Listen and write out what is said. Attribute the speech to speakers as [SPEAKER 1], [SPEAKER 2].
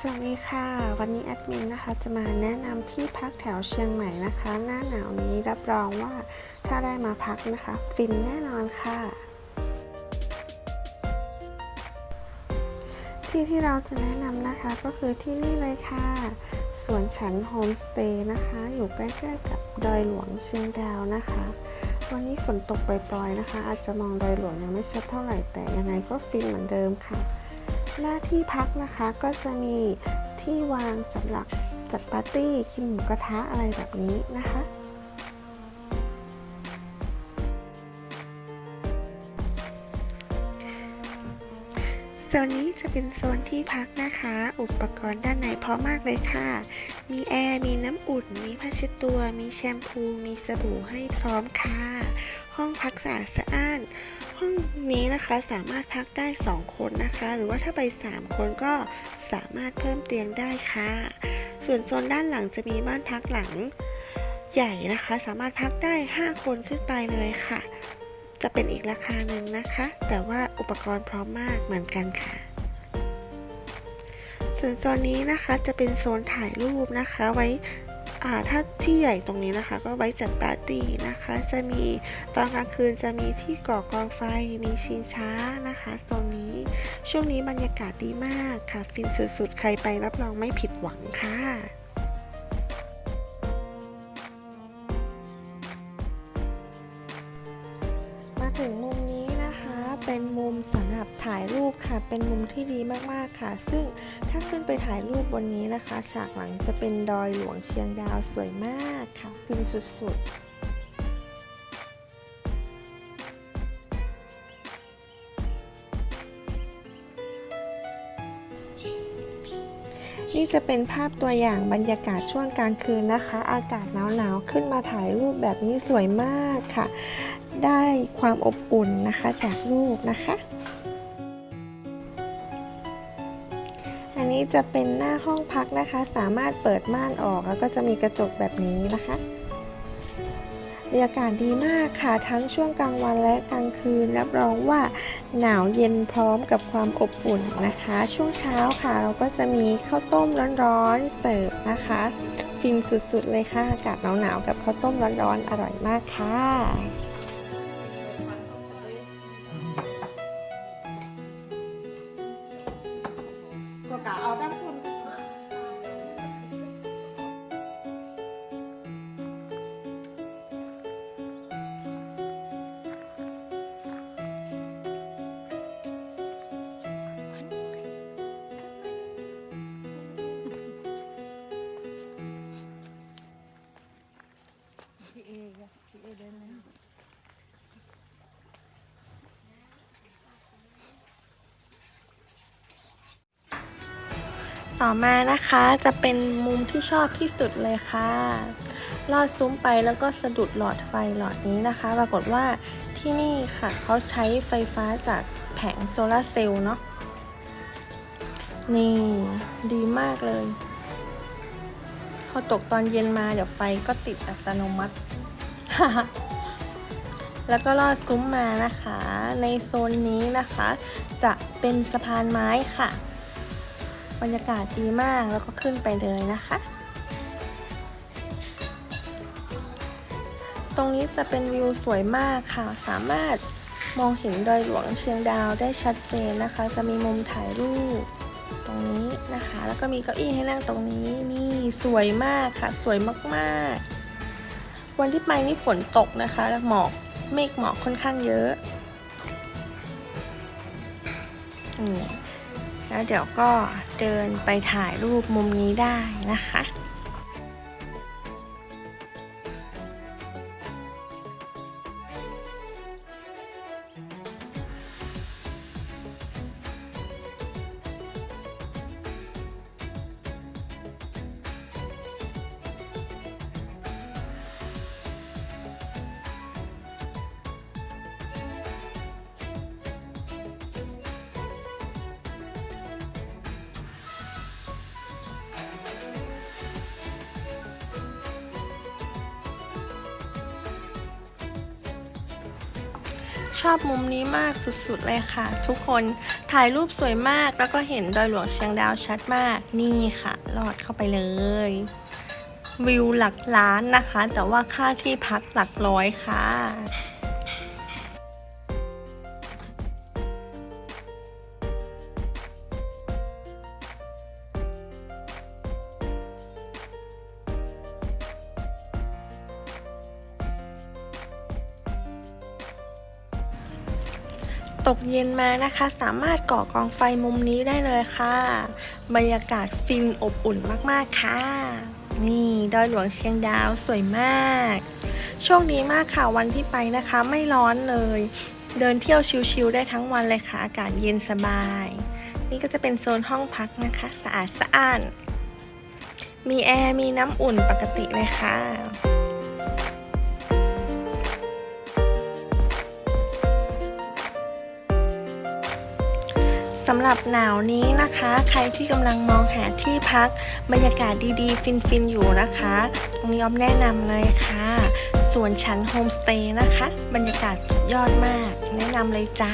[SPEAKER 1] สวัสดีค่ะ วันนี้แอดมินนะคะจะมาแนะนำที่พักแถวเชียงใหม่นะคะ หน้าหนาวนี้รับรองว่าถ้าได้มาพักนะคะ ฟินแน่นอนค่ะ ที่ที่เราจะแนะนำนะคะก็คือที่นี่เลยค่ะสวนฉันโฮมสเตย์นะคะ อยู่ใกล้ๆกับดอยหลวงเชียงดาวนะคะ วันนี้ฝนตกปล่อยๆนะคะ อาจจะมองดอยหลวงยังไม่ชัดเท่าไหร่แต่ยังไงก็ฟินเหมือนเดิมค่ะ หน้าที่พักนะคะก็จะมีที่วางสำหรับจัดปาร์ตี้กินหมูกระทะอะไรแบบนี้นะคะโซนนี้จะเป็นโซนที่พักนะคะ อุปกรณ์ด้านในพร้อมมากเลยค่ะ มีแอร์ มีน้ำอุ่น มีผ้าเช็ดตัว มีแชมพู มีสบู่ให้พร้อมค่ะ ห้องพักสะอาดสะอ้าน ห้องนี้นะคะสามารถพักได้ 2 คนนะคะ หรือว่าถ้าไป 3 คนก็สามารถเพิ่มเตียงได้ค่ะ ส่วนโซนด้านหลังจะมีบ้านพักหลังใหญ่นะคะ สามารถพักได้ 5 คนขึ้นไปเลยค่ะ จะเป็นอีกราคาหนึ่งนะคะ แต่ว่าอุปกรณ์พร้อมมากเหมือนกันค่ะส่วนโซนนี้นะคะจะเป็นโซนถ่ายรูปนะคะ ไว้ ถ้าที่ใหญ่ตรงนี้นะคะ ก็ไว้จัดปาร์ตี้นะคะ จะมีตอนกลางคืนจะมีที่ก่อกองไฟ มีชิงช้านะคะโซนนี้ช่วงนี้บรรยากาศดีมากค่ะ ฟินสุดๆ ใครไปรับรองไม่ผิดหวังค่ะมาถึงมุม เป็นมุมสำหรับถ่ายรูปค่ะ เป็นมุมที่ดีมากๆค่ะ ซึ่งถ้าขึ้นไปถ่ายรูปบนนี้นะคะ ฉากหลังจะเป็นดอยหลวงเชียงดาวสวยมากค่ะฟินสุดๆ นี่จะเป็นภาพตัวอย่างบรรยากาศช่วงกลางคืนนะคะ อากาศหนาวๆขึ้นมาถ่ายรูปแบบนี้สวยมากค่ะ ได้ความอบอุ่นนะคะจากรูปนะคะ อันนี้จะเป็นหน้าห้องพักนะคะ สามารถเปิดม่านออกแล้วก็จะมีกระจกแบบนี้นะคะ บรรยากาศดีมากค่ะทั้งช่วงกลางวันและกลางคืนรับรองว่าหนาวเย็นพร้อมกับความอบอุ่นนะคะ ช่วงเช้าค่ะ เราก็จะมีข้าวต้มร้อนๆเสิร์ฟนะคะ ฟินสุดๆเลยค่ะ อากาศหนาวๆกับข้าวต้มร้อนๆอร่อยมากค่ะ
[SPEAKER 2] เอพี่เอเดินแล้ว
[SPEAKER 1] ต่อมานะคะจะเป็นมุมที่ชอบที่สุดเลยค่ะ ลอดซุ้มไปแล้วก็สะดุดหลอดไฟหลอดนี้นะคะ ปรากฏว่าที่นี่ค่ะเขาใช้ไฟฟ้าจากแผงโซลาร์เซลล์เนาะนี่ดีมากเลย พอตกตอนเย็นมาเดี๋ยวไฟก็ติดอัตโนมัติ แล้วก็ลอดซุ้มมานะคะ ในโซนนี้นะคะ จะเป็นสะพานไม้ค่ะ บรรยากาศดีมากแล้วก็ขึ้นไปเลยนะคะ ตรงนี้จะเป็นวิวสวยมากค่ะ สามารถมองเห็นดอยหลวงเชียงดาวได้ชัดเจนนะคะ จะมีมุมถ่ายรูปตรงนี้นะคะ แล้วก็มีเก้าอี้ให้นั่งตรงนี้นี่สวยมากค่ะ สวยมากๆ วันที่ไปนี่ฝนตกนะคะแล้วหมอกเมฆหมอกค่อนข้างเยอะอืมแล้วเดี๋ยวก็เดินไปถ่ายรูปมุมนี้ได้นะคะ ชอบมุมนี้มากสุดๆเลยค่ะ ทุกคนถ่ายรูปสวยมากแล้วก็เห็นดอยหลวงเชียงดาวชัดมากนี่ค่ะลอดเข้าไปเลย วิวหลักล้านนะคะ แต่ว่าค่าที่พักหลักร้อยค่ะ ตกเย็นมานะคะ สามารถก่อกองไฟมุมนี้ได้เลยค่ะ บรรยากาศฟินอบอุ่นมากๆค่ะ นี่ดอยหลวงเชียงดาวสวยมาก โชคดีมากค่ะวันที่ไปนะคะ ไม่ร้อนเลย เดินเที่ยวชิลๆได้ทั้งวันเลยค่ะ อากาศเย็นสบาย นี่ก็จะเป็นโซนห้องพักนะคะสะอาดสะอ้านมีแอร์มีน้ำอุ่นปกติเลยค่ะ สำหรับหนาวนี้นะคะ ใครที่กำลังมองหาที่พักบรรยากาศดีๆ ฟินๆ อยู่นะคะตรงนี้ยอมแนะนำเลยค่ะ ส่วนชั้นโฮมสเตย์นะคะ บรรยากาศสุดยอดมาก แนะนำเลยจ้า